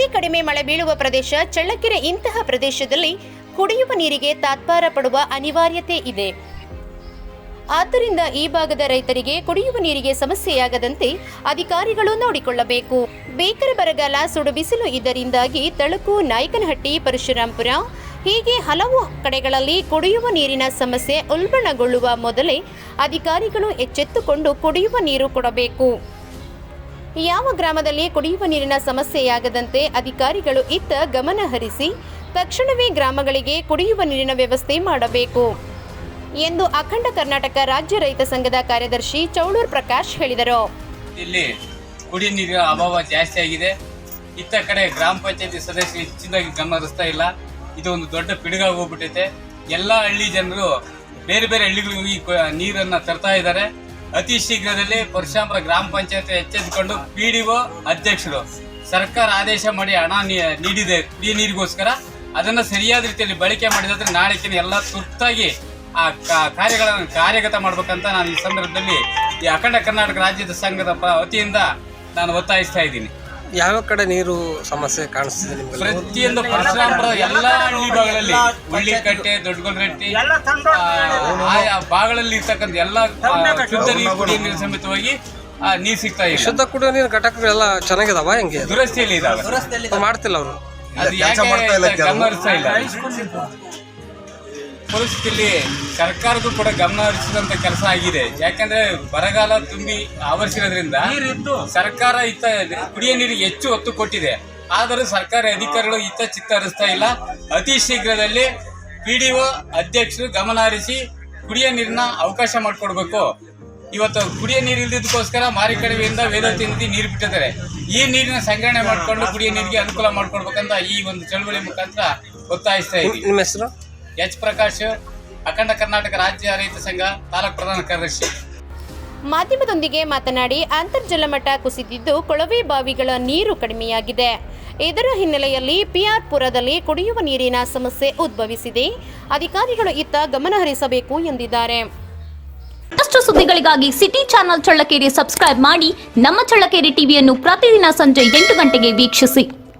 ಅತಿ ಕಡಿಮೆ ಮಳೆ ಬೀಳುವ ಪ್ರದೇಶ ಚಳ್ಳಕೆರೆ ಇಂತಹ ಪ್ರದೇಶದಲ್ಲಿ ಕುಡಿಯುವ ನೀರಿಗೆ ತಾತ್ಪಾರ ಪಡುವ ಅನಿವಾರ್ಯತೆ ಇದೆ. ಆದ್ದರಿಂದ ಈ ಭಾಗದ ರೈತರಿಗೆ ಕುಡಿಯುವ ನೀರಿಗೆ ಸಮಸ್ಯೆಯಾಗದಂತೆ ಅಧಿಕಾರಿಗಳು ನೋಡಿಕೊಳ್ಳಬೇಕು. ಬೇಕರ ಬರಗಾಲ ಸುಡು ಬಿಸಿಲು ಇದರಿಂದಾಗಿ ತಳುಕು, ನಾಯಕನಹಟ್ಟಿ, ಪರಶುರಾಂಪುರ ಹೀಗೆ ಹಲವು ಕಡೆಗಳಲ್ಲಿ ಕುಡಿಯುವ ನೀರಿನ ಸಮಸ್ಯೆ ಉಲ್ಬಣಗೊಳ್ಳುವ ಮೊದಲೇ ಅಧಿಕಾರಿಗಳು ಎಚ್ಚೆತ್ತುಕೊಂಡು ಕುಡಿಯುವ ನೀರು ಕೊಡಬೇಕು. ಯಾವ ಗ್ರಾಮದಲ್ಲಿ ಕುಡಿಯುವ ನೀರಿನ ಸಮಸ್ಯೆಯಾಗದಂತೆ ಅಧಿಕಾರಿಗಳು ಇತ್ತ ಗಮನ ಹರಿಸಿ ತಕ್ಷಣವೇ ಗ್ರಾಮಗಳಿಗೆ ಕುಡಿಯುವ ನೀರಿನ ವ್ಯವಸ್ಥೆ ಮಾಡಬೇಕು ಎಂದು ಅಖಂಡ ಕರ್ನಾಟಕ ರಾಜ್ಯ ರೈತ ಸಂಘದ ಕಾರ್ಯದರ್ಶಿ ಚೌಳೂರ್ ಪ್ರಕಾಶ್ ಹೇಳಿದರು. ಇಲ್ಲಿ ಕುಡಿ ನೀರಿನ ಅಭಾವ ಜಾಸ್ತಿ ಆಗಿದೆ. ಇತ್ತ ಕಡೆ ಗ್ರಾಮ ಪಂಚಾಯತಿ ಸದಸ್ಯರು ಹೆಚ್ಚಿನದಾಗಿ ಗಮನ ಹರಿಸ್ತಾ ಇಲ್ಲ. ಇದು ಒಂದು ದೊಡ್ಡ ಪಿಡುಗಾಗಿ ಹೋಗ್ಬಿಟ್ಟೈತೆ. ಎಲ್ಲ ಹಳ್ಳಿ ಜನರು ಬೇರೆ ಬೇರೆ ಹಳ್ಳಿಗಳಿಗೆ ಹೋಗಿ ನೀರನ್ನು ನೀರನ್ನ ತರ್ತಾ ಇದ್ದಾರೆ. ಅತಿ ಶೀಘ್ರದಲ್ಲಿ ಪರಶುರಾಮಪುರ ಗ್ರಾಮ ಪಂಚಾಯತ್ ಎಚ್ಚೆತ್ತುಕೊಂಡು ಪಿ ಡಿ ಒ ಅಧ್ಯಕ್ಷರು ಸರ್ಕಾರ ಆದೇಶ ಮಾಡಿ ಹಣ ನೀಡಿದೆ ಕುಡಿಯ ನೀರಿಗೋಸ್ಕರ. ಅದನ್ನು ಸರಿಯಾದ ರೀತಿಯಲ್ಲಿ ಬಳಕೆ ಮಾಡಿದ್ರೆ ನಾಳೆಕಿನ ಎಲ್ಲ ತುರ್ತಾಗಿ ಆ ಕಾರ್ಯಗಳನ್ನು ಕಾರ್ಯಗತ ಮಾಡಬೇಕಂತ ನಾನು ಈ ಸಂದರ್ಭದಲ್ಲಿ ಈ ಅಖಂಡ ಕರ್ನಾಟಕ ರಾಜ್ಯದ ಸಂಘದ ವತಿಯಿಂದ ನಾನು ಒತ್ತಾಯಿಸ್ತಾ ಇದ್ದೀನಿ. ಯಾವ ಕಡೆ ನೀರು ಸಮಸ್ಯೆ ಕಾಣಿಸ್ತಿದೆ ನಿಮಗೆ? ಪ್ರತಿಯೊಂದು ಪರಶುರಾಮಪುರ ಎಲ್ಲ ಹಳ್ಳಿ ಭಾಗಗಳಲ್ಲಿ ಹುಳ್ಳಿಕಟ್ಟೆ ದೊಡ್ಡಗೊಲ್ರಟ್ಟಿ ಆಯಾ ಭಾಗಗಳಲ್ಲಿ ಇರ್ತಕ್ಕಂಥ ಎಲ್ಲ ಶುದ್ಧ ನೀರು ಕುಡಿಯುವ ನೀರು ಸಮೇತವಾಗಿ ಆ, ನೀರು ಸಿಗ್ತಾ ಇದೆ ಶುದ್ಧ ಕುಡಿಯೋ ನೀರು ಘಟಕಗಳೆಲ್ಲ ಚೆನ್ನಾಗಿದಾವ ಹೆಂಗೆ? ದುರಸ್ತಿಯಲ್ಲಿ ಇದಾವೆ. ಅದು ಮಾಡ್ತಿಲ್ಲ ಅವರು. ಅದು ಯಾಕೆ ಗಮನ ಹರಿಸ್ತಾ ಇಲ್ಲ. ಪರಿಸ್ಥಿತಿಯಲ್ಲಿ ಸರ್ಕಾರದ್ದು ಕೂಡ ಗಮನ ಹರಿಸಿದಂತ ಕೆಲಸ ಆಗಿದೆ. ಯಾಕಂದ್ರೆ ಬರಗಾಲ ತುಂಬಿ ಆವರಿಸಿರೋದ್ರಿಂದ ಸರ್ಕಾರ ಇತ್ತ ಕುಡಿಯ ನೀರಿಗೆ ಹೆಚ್ಚು ಒತ್ತು ಕೊಟ್ಟಿದೆ. ಆದರೂ ಸರ್ಕಾರಿ ಅಧಿಕಾರಿಗಳು ಇತ್ತ ಚಿತ್ತ ಹರಿಸ್ತಾ ಇಲ್ಲ. ಅತಿ ಶೀಘ್ರದಲ್ಲಿ ಪಿಡಿಒ ಅಧ್ಯಕ್ಷರು ಗಮನ ಹರಿಸಿ ಕುಡಿಯ ನೀರಿನ ಅವಕಾಶ ಮಾಡಿಕೊಡ್ಬೇಕು. ಇವತ್ತು ಕುಡಿಯ ನೀರು ಇಲ್ದಿದ್ದಕ್ಕೋಸ್ಕರ ಮಾರಿಕಡವೆಯಿಂದ ವೇದಾಂತಿ ನದಿ ನೀರು ಬಿಟ್ಟಿದ್ದಾರೆ. ಈ ನೀರಿನ ಸಂಗ್ರಹಣೆ ಮಾಡಿಕೊಂಡು ಕುಡಿಯ ನೀರಿಗೆ ಅನುಕೂಲ ಮಾಡ್ಕೊಡ್ಬೇಕಂತ ಈ ಒಂದು ಚಳವಳಿ ಮುಖಾಂತರ ಒತ್ತಾಯಿಸ್ತಾ ಇದ್ದೀವಿ. ನಿಮ್ಮ ಹೆಸರು? ಎಚ್ ಪ್ರಕಾಶ್ ಅಖಂಡ ಕರ್ನಾಟಕ ರಾಜ್ಯ ರೈತ ಸಂಘ ತಾಲೂಕು ಪ್ರಧಾನ ಕಾರ್ಯದರ್ಶಿ. ಮಾಧ್ಯಮದೊಂದಿಗೆ ಮಾತನಾಡಿ ಅಂತರ್ಜಲ ಮಟ್ಟ ಕುಸಿದಿದ್ದು ಕೊಳವೆ ಬಾವಿಗಳ ನೀರು ಕಡಿಮೆಯಾಗಿದೆ. ಇದರ ಹಿನ್ನೆಲೆಯಲ್ಲಿ ಪಿಆರ್ ಪುರದಲ್ಲಿ ಕುಡಿಯುವ ನೀರಿನ ಸಮಸ್ಯೆ ಉದ್ಭವಿಸಿದೆ. ಅಧಿಕಾರಿಗಳು ಇತ್ತ ಗಮನ ಹರಿಸಬೇಕು ಎಂದಿದ್ದಾರೆ. ಮತ್ತಷ್ಟು ಸುದ್ದಿಗಳಿಗಾಗಿ ಸಿಟಿ ಚಾನೆಲ್ ಚಳ್ಳಕೆರೆ ಸಬ್ಸ್ಕ್ರೈಬ್ ಮಾಡಿ ನಮ್ಮ ಚಳ್ಳಕೆರೆ ಟಿವಿಯನ್ನು ಪ್ರತಿದಿನ ಸಂಜೆ ಎಂಟು ಗಂಟೆಗೆ ವೀಕ್ಷಿಸಿ.